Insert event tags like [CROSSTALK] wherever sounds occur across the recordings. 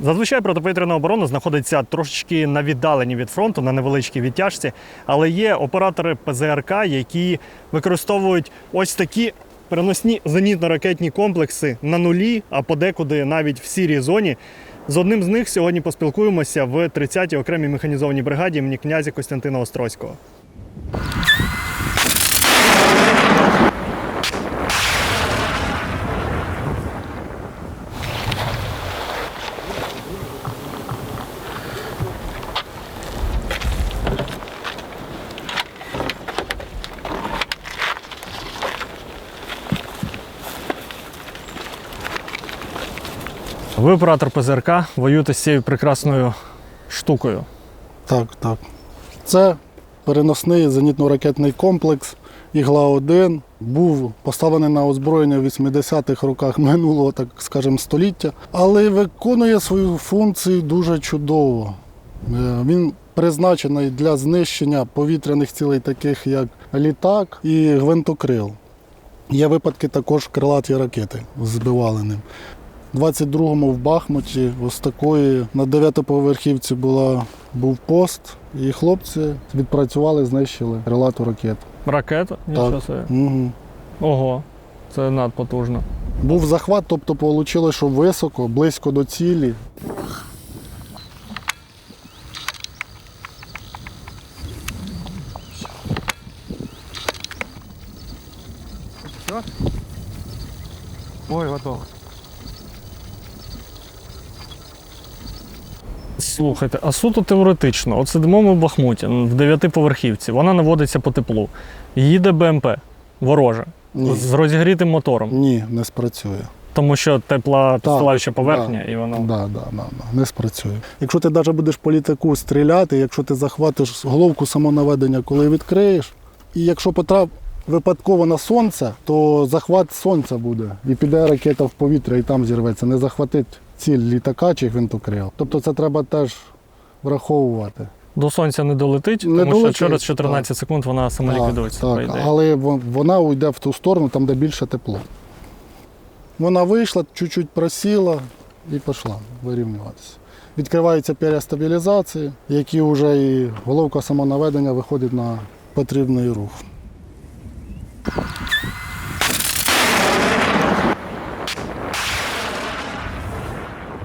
Зазвичай протиповітряна оборона знаходиться трошечки на віддаленні від фронту, на невеличкій відтяжці, але є оператори ПЗРК, які використовують ось такі переносні зенітно-ракетні комплекси на нулі, а подекуди навіть в сірій зоні. З одним з них сьогодні поспілкуємося в 30-й окремій механізованій бригаді імені князя Костянтина Острозького. Ви оператор ПЗРК, воюєте з цією прекрасною штукою. Так, так. Це переносний зенітно-ракетний комплекс Ігла-1 був поставлений на озброєння в 80-х роках минулого, так скажемо, століття, але виконує свою функцію дуже чудово. Е, Він призначений для знищення повітряних цілей, таких як літак і гвинтокрил. Є випадки також крилаті ракети збивали ним. 22-му в Бахмуті ось такої на дев'ятоповерхівці була, був пост, і хлопці відпрацювали, знищили крилату ракету. Ракета? Нічого Так. собі. Угу. Ого, це надпотужно. Був захват, тобто вийшло, що високо, близько до цілі. Ой, готово. Слухайте, а суто теоретично, от сидимо ми в Бахмуті в дев'ятиповерхівці, вона наводиться по теплу. Їде БМП вороже Ні, з розігрітим мотором, ні не спрацює. тому що тепла підстилаюча поверхня, да, і воно. Да, да, да, да, не спрацює. Якщо ти навіть будеш по літаку стріляти, якщо ти захватиш головку самонаведення, коли відкриєш, і якщо потрап випадково на сонце, то захват сонця буде. І піде ракета в повітря і там зірветься. Не захватить ціль літака чи гвинтокрил. Тобто це треба теж враховувати. До сонця не долетить, Не тому долетить, що через 14 секунд вона самоліквідується. Так, ідеї. але вона уйде в ту сторону, там, де більше тепло. Вона вийшла, чуть-чуть просіла і пішла вирівнюватися. Відкриваються пер'я стабілізації, які вже і головка самонаведення виходить на потрібний рух.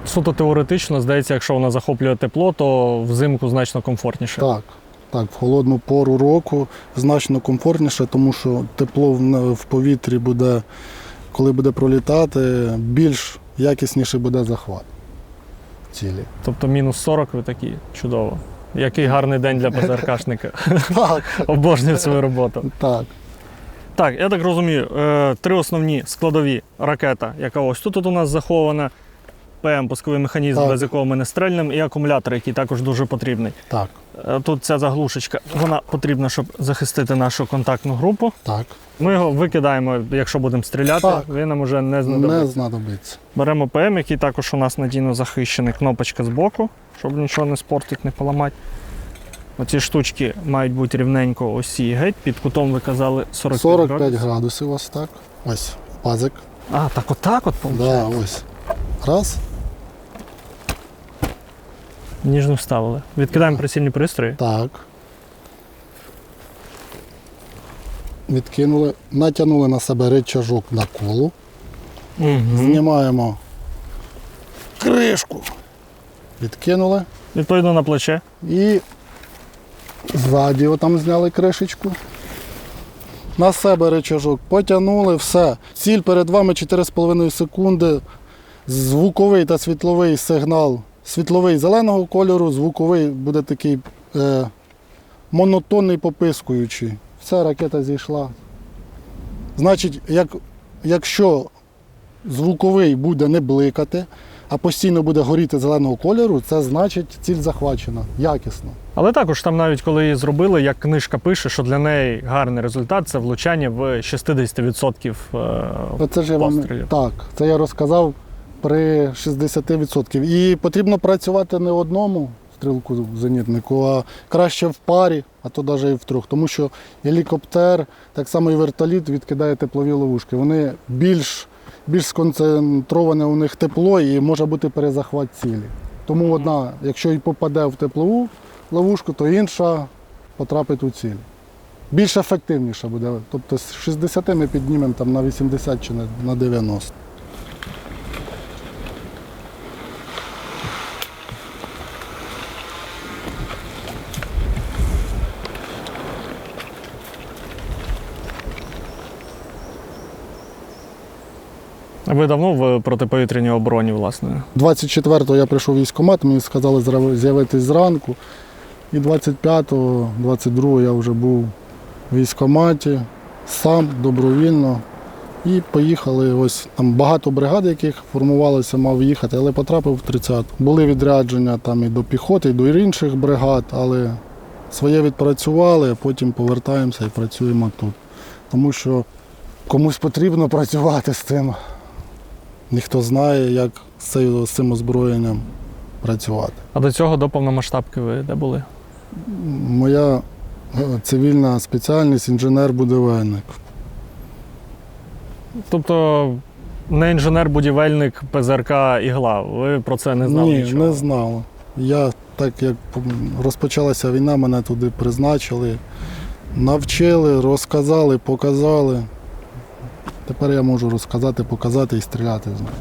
Суто теоретично, здається, якщо вона захоплює тепло, то взимку значно комфортніше. Так, так, в холодну пору року значно комфортніше, тому що тепло в, повітрі буде, коли буде пролітати, більш якісніше буде захват цілі. Тобто мінус 40 ви такі чудово. Який гарний день для ПЗРКшника. [LAUGHS] Так, свою роботу. так. Так, я так розумію, е, три основні складові ракета, яка ось тут у нас захована, ПМ, пусковий механізм, Так. без якого ми не стрельнемо, і акумулятор, який також дуже потрібний. Так, Е, Тут ця заглушечка, вона потрібна, щоб захистити нашу контактну групу. так. Ми його викидаємо, якщо будемо стріляти, Так. він нам уже не Не знадобиться. знадобиться. Беремо ПМ, який також у нас надійно захищений, кнопочка збоку, щоб нічого не спортити, не поламати. Оці штучки мають бути рівненько осі геть. Під кутом ви казали 45, 45 градусів. градусів ось так. Ось пазик. А, так отак от Да, ось. Раз. Ніжно вставили. Відкидаємо прицільні пристрої. Так. Відкинули, натягнули на себе рычажок на колу. Угу. Знімаємо кришку. Відкинули. Відповідно на плече. І ззаді отам зняли кришечку. На себе рычажок потягнули, все. Ціль перед вами 4,5 секунди. Звуковий та світловий сигнал. Світловий зеленого кольору, звуковий буде такий е, монотонний попискуючий. Все, ракета зійшла. Значить, як, якщо звуковий буде не бликати, а постійно буде горіти зеленого кольору, це значить ціль захвачена якісно. Але також там навіть коли її зробили, як книжка пише, що для неї гарний результат це влучання в 60% е, Оце ж я вам так, це я розказав при 60%. І потрібно працювати не одному стрілку зенітнику, а краще в парі, а то навіть і в трьох. Тому що гелікоптер, так само і вертоліт відкидає теплові ловушки. Вони більш більш сконцентроване у них тепло і може бути перезахват цілі. Тому одна, якщо і попаде в теплову ловушку, то інша потрапить у ціль. Більш ефективніше буде. Тобто з 60 ми піднімемо там, на 80 чи на- на 90. Ви давно в протиповітряній обороні, власне? 24-го я прийшов в військкомат, мені сказали з'явитись зранку. І 25-го, 22-го я вже був в військкоматі, сам добровільно. І поїхали. Ось там багато бригад, яких формувалося, мав їхати, але потрапив в 30. Були відрядження там і до піхоти, і до інших бригад, але своє відпрацювали, а потім повертаємося і працюємо тут. Тому що комусь потрібно працювати з цим. Ніхто знає, як з цим, озброєнням працювати. А до цього до повномасштабки ви де були? Моя е, цивільна спеціальність інженер-будівельник. Тобто не інженер-будівельник ПЗРК Ігла. Ви про це не знали? Ні, нічого? не знав. Я так як розпочалася війна, мене туди призначили, навчили, розказали, показали. Тепер я можу розказати, показати і стріляти з ним.